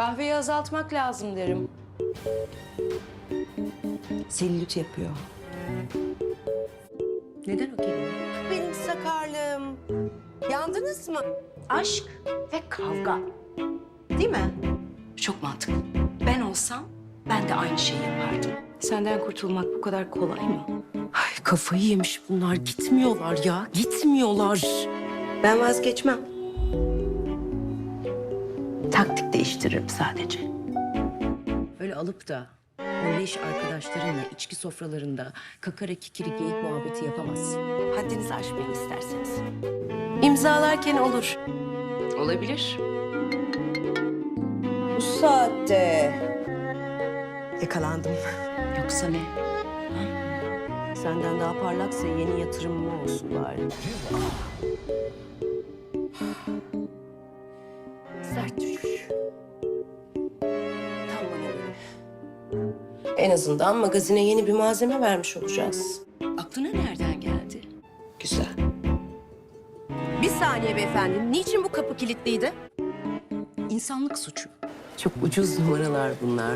Kahveyi azaltmak lazım derim. Selülit yapıyor. Neden o kelime? Benim sakarlığım. Yandınız mı? Aşk ve kavga. Değil mi? Çok mantıklı. Ben olsam ben de aynı şeyi yapardım. Senden kurtulmak bu kadar kolay mı? Ay kafayı yemiş bunlar. Gitmiyorlar ya. Gitmiyorlar. Ben vazgeçmem. Taktik değiştiririm sadece. Öyle alıp da o leş arkadaşlarınla içki sofralarında kakara kikiri geyik muhabbeti yapamazsın. Haddinizi aşmayın isterseniz. İmzalarken olur. Olabilir. Bu saatte. Yakalandım. Yoksa ne? Senden daha parlaksa yeni yatırımım olsun bari. Sert düşüş. En azından magazine yeni bir malzeme vermiş olacağız. Aklına nereden geldi? Güzel. Bir saniye beyefendi. Niçin bu kapı kilitliydi? İnsanlık suçu. Çok ucuz numaralar bunlar.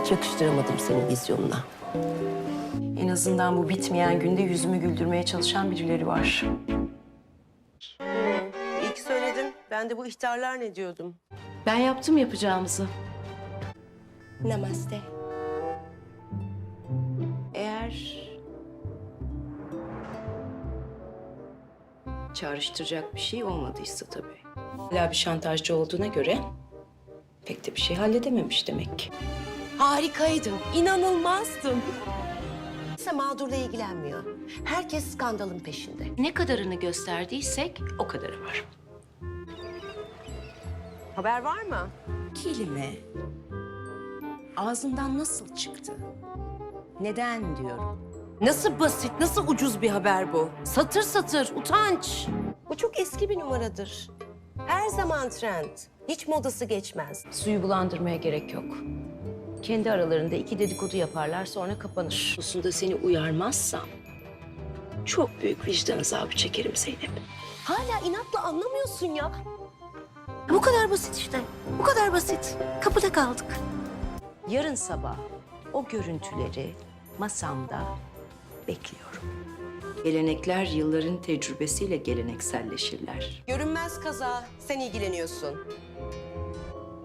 Hiç yakıştıramadım senin vizyonuna. En azından bu bitmeyen günde yüzümü güldürmeye çalışan birileri var. İyi ki söyledin. Ben de bu ihtarlar ne diyordum? Ben yaptım yapacağımızı. Namaste. Çağrıştıracak bir şey olmadıysa tabii. Hala bir şantajcı olduğuna göre pek de bir şey halledememiş demek ki. Harikaydın, inanılmazdın. Kimse mağdurla ilgilenmiyor. Herkes skandalın peşinde. Ne kadarını gösterdiysek o kadarı var. Haber var mı? Kelime ağzından nasıl çıktı? Neden diyorum. Nasıl basit, nasıl ucuz bir haber bu? Satır satır, utanç. Çok eski bir numaradır. Her zaman trend. Hiç modası geçmez. Suyu bulandırmaya gerek yok. Kendi aralarında iki dedikodu yaparlar sonra kapanır. Hususunda seni uyarmazsam çok büyük vicdan azabı çekerim Zeynep. Hala inatla anlamıyorsun ya. Bu kadar basit işte. Bu kadar basit. Kapıda kaldık. Yarın sabah o görüntüleri masamda bekliyorum. Gelenekler yılların tecrübesiyle gelenekselleşirler. Görünmez kaza. Sen ilgileniyorsun.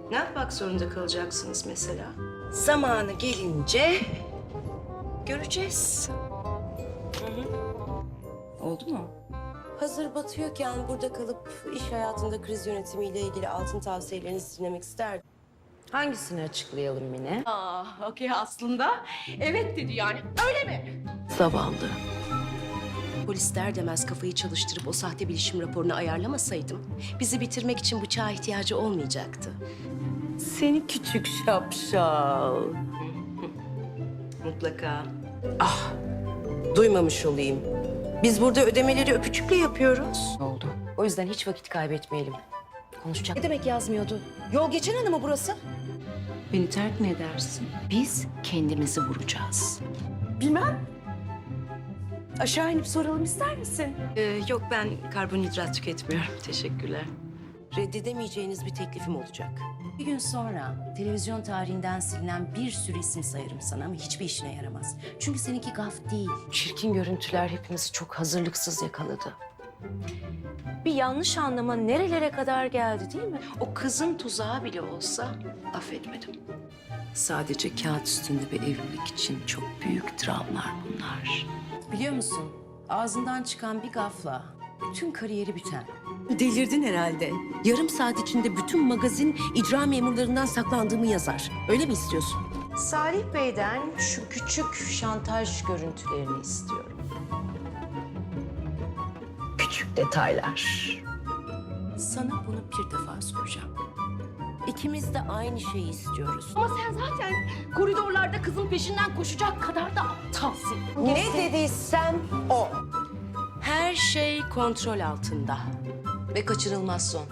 Ne yapmak zorunda kalacaksınız mesela? Zamanı gelince göreceğiz. Oldu mu? Hazır batıyorken burada kalıp iş hayatında kriz yönetimiyle ilgili altın tavsiyelerinizi dinlemek isterdim. Hangisini açıklayalım Mine? Aa, okey aslında. Evet dedi yani. Öyle mi? Zavallı. Polis der demez kafayı çalıştırıp o sahte bilişim raporunu ayarlamasaydım... ...bizi bitirmek için bıçağa ihtiyacı olmayacaktı. Seni küçük şapşal. Mutlaka. Duymamış olayım. Biz burada ödemeleri öpücükle yapıyoruz. Oldu. O yüzden hiç vakit kaybetmeyelim. Konuşacak. Ne demek yazmıyordu? Yol geçen hanı mı burası? Beni terk mi edersin? Biz kendimizi vuracağız. Aşağı inip soralım ister misin? Ee, yok ben karbonhidrat tüketmiyorum. Teşekkürler. Reddedemeyeceğiniz bir teklifim olacak. Bir gün sonra televizyon tarihinden silinen bir sürü isim sayarım sana ama hiçbir işine yaramaz. Çünkü seninki gaf değil. Çirkin görüntüler hepimizi çok hazırlıksız yakaladı. Bir yanlış anlama nerelere kadar geldi değil mi? O kızın tuzağı bile olsa affetmedim. Sadece kağıt üstünde bir evlilik için çok büyük dramlar bunlar. Biliyor musun? Ağzından çıkan bir gafla bütün kariyeri biten. Delirdin herhalde. Yarım saat içinde bütün magazin icra memurlarından saklandığımı yazar. Öyle mi istiyorsun? Salih Bey'den şu küçük şantaj görüntülerini istiyorum. Küçük detaylar. Sana bunu bir defa soracağım. İkimiz de aynı şeyi istiyoruz. Ama sen zaten koridorlarda kızın peşinden koşacak kadar da aptalsın. Ne dediysem o. Her şey kontrol altında ve kaçırılmaz son.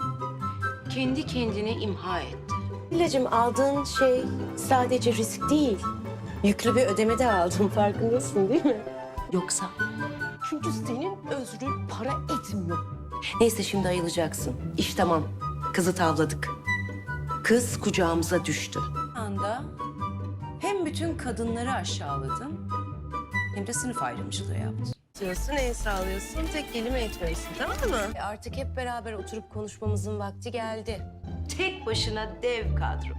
Kendi kendini imha etti. Hileciğim aldığın şey sadece risk değil. Yüklü bir ödeme de aldım farkındasın değil mi? Yoksa Çünkü senin özrün para etmiyor. Neyse şimdi ayılacaksın. İş tamam. Kızı tavladık. Kız kucağımıza düştü. anda hem bütün kadınları aşağıladın hem de sınıf ayrımcılığı yaptın. Diyorsun, el sağlıyorsun, tek kelime etmiyorsun tamam mı? E artık hep beraber oturup konuşmamızın vakti geldi. Tek başına dev kadro.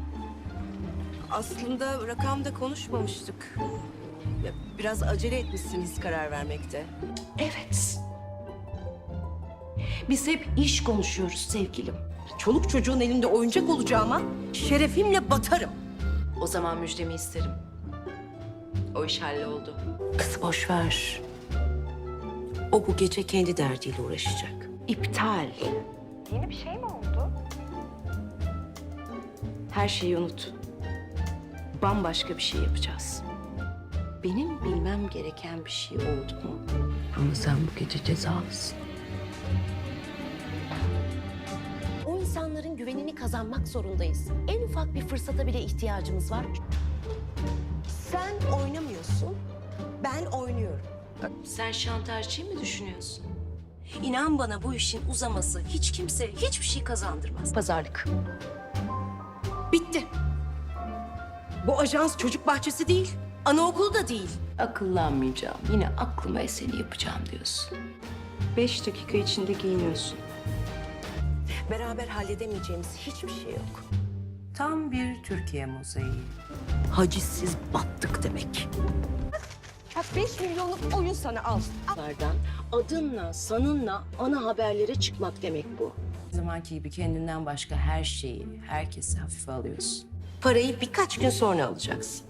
Aslında rakamda konuşmamıştık. Ya, biraz acele etmişsiniz karar vermekte. Evet. Biz hep iş konuşuyoruz sevgilim. Çoluk çocuğun elinde oyuncak olacağıma şerefimle batarım. O zaman müjdemi isterim. O iş halloldu. Kız boş ver. O bu gece kendi derdiyle uğraşacak. İptal. Yeni bir şey mi oldu? Her şeyi unut. Bambaşka bir şey yapacağız. Benim bilmem gereken bir şey oldu mu? Ama sen bu gece cezalısın. İnsanların güvenini kazanmak zorundayız. En ufak bir fırsata bile ihtiyacımız var. Sen oynamıyorsun, ben oynuyorum. Sen şantajcıyı mı düşünüyorsun? İnan bana bu işin uzaması hiç kimse hiçbir şey kazandırmaz. Pazarlık. Bitti. Bu ajans çocuk bahçesi değil, anaokulu da değil. Akıllanmayacağım. Yine aklıma eseni yapacağım diyorsun. Beş dakika içinde giyiniyorsun. Beraber halledemeyeceğimiz hiçbir şey yok. Tam bir Türkiye mozaiği. Hacizsiz battık demek. Beş milyonluk oyun sana al. Lardan adınla, sanınla ana haberlere çıkmak demek bu. Zamanki gibi kendinden başka her şeyi, herkesi hafife alıyorsun. Parayı birkaç gün sonra alacaksın.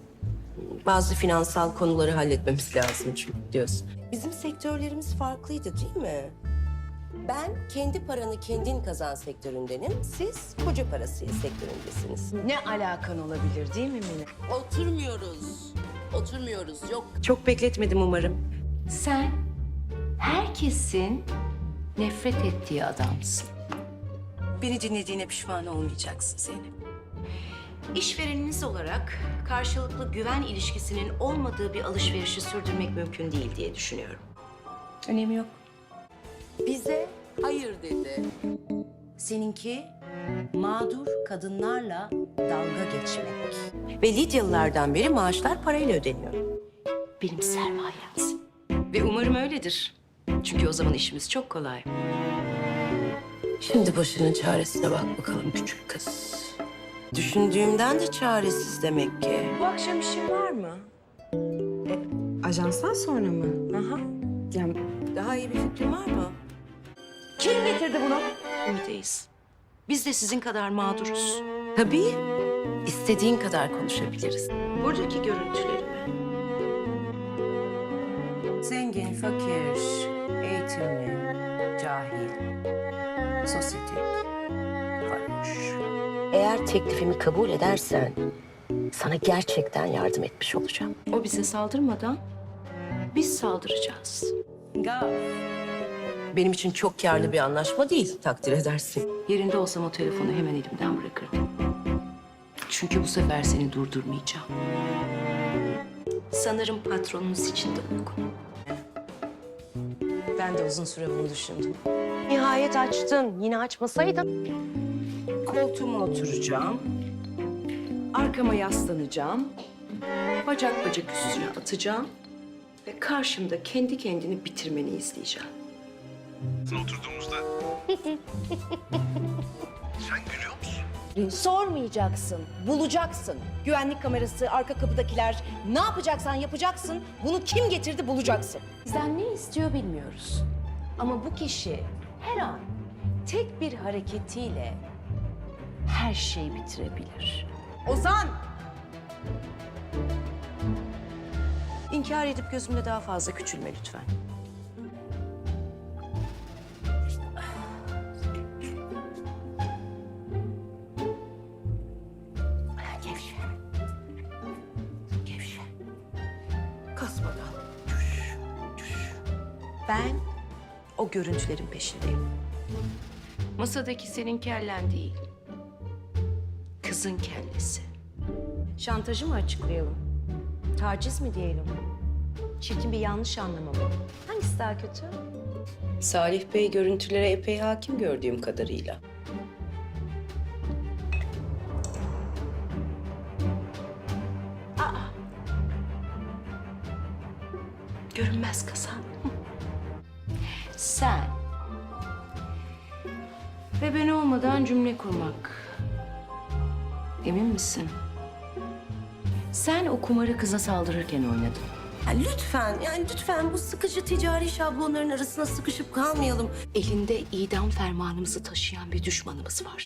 Bazı finansal konuları halletmemiz lazım çünkü diyorsun. Bizim sektörlerimiz farklıydı değil mi? Ben kendi paranı kendin kazan sektöründenim. Siz koca parası sektöründesiniz. Ne alakan olabilir değil mi Mine? Oturmuyoruz. Oturmuyoruz. Yok. Çok bekletmedim umarım. Sen herkesin nefret ettiği adamsın. Beni dinlediğine pişman olmayacaksın Zeynep. İşvereniniz olarak karşılıklı güven ilişkisinin olmadığı bir alışverişi sürdürmek mümkün değil diye düşünüyorum. Önemi yok. Bize hayır dedi. Seninki mağdur kadınlarla dalga geçmek. Ve Lidyalılardan beri maaşlar parayla ödeniyor. Benim sermayemsin. Ve umarım öyledir. Çünkü o zaman işimiz çok kolay. Şimdi başının çaresine bak bakalım küçük kız. Düşündüğümden de çaresiz demek ki. Bu akşam işin var mı? Ajanstan sonra mı? Aha. Yani Daha iyi bir fikrin var mı? Kim getirdi bunu? Ümiteyiz. Biz de sizin kadar mağduruz. Tabii. istediğin kadar konuşabiliriz. Buradaki görüntülerimi. Zengin, fakir, eğitimli, cahil, sosyetik, varoş. Eğer teklifimi kabul edersen sana gerçekten yardım etmiş olacağım. O bize saldırmadan biz saldıracağız. Gav. Benim için çok karlı bir anlaşma değil, takdir edersin. Yerinde olsam o telefonu hemen elimden bırakırdım. Çünkü bu sefer seni durdurmayacağım. Sanırım patronunuz için de uygun. Ben de uzun süre bunu düşündüm. Nihayet açtın. Yine açmasaydın. Koltuğuma oturacağım. Arkama yaslanacağım. Bacak bacak üstüne atacağım. Ve karşımda kendi kendini bitirmeni izleyeceğim. Oturduğumuzda sen gülüyor musun? Sormayacaksın, bulacaksın. Güvenlik kamerası, arka kapıdakiler. Ne yapacaksan yapacaksın. Bunu kim getirdi bulacaksın. Bizden ne istiyor bilmiyoruz. Ama bu kişi her an tek bir hareketiyle her şeyi bitirebilir. Ozan! İnkar edip gözümde daha fazla küçülme lütfen. Ben o görüntülerin peşindeyim. Masadaki senin kellen değil. Kızın kellesi. Şantajı mı açıklayalım? Taciz mi diyelim? Çirkin bir yanlış anlama mı? Hangisi daha kötü? Salih Bey görüntülere epey hakim gördüğüm kadarıyla. Aa, Görünmez kazan. Sen ve ben olmadan cümle kurmak. Emin misin? Sen o kumarı kıza saldırırken oynadın. Ya lütfen, yani lütfen bu sıkıcı ticari şablonların arasına sıkışıp kalmayalım. Elinde idam fermanımızı taşıyan bir düşmanımız var.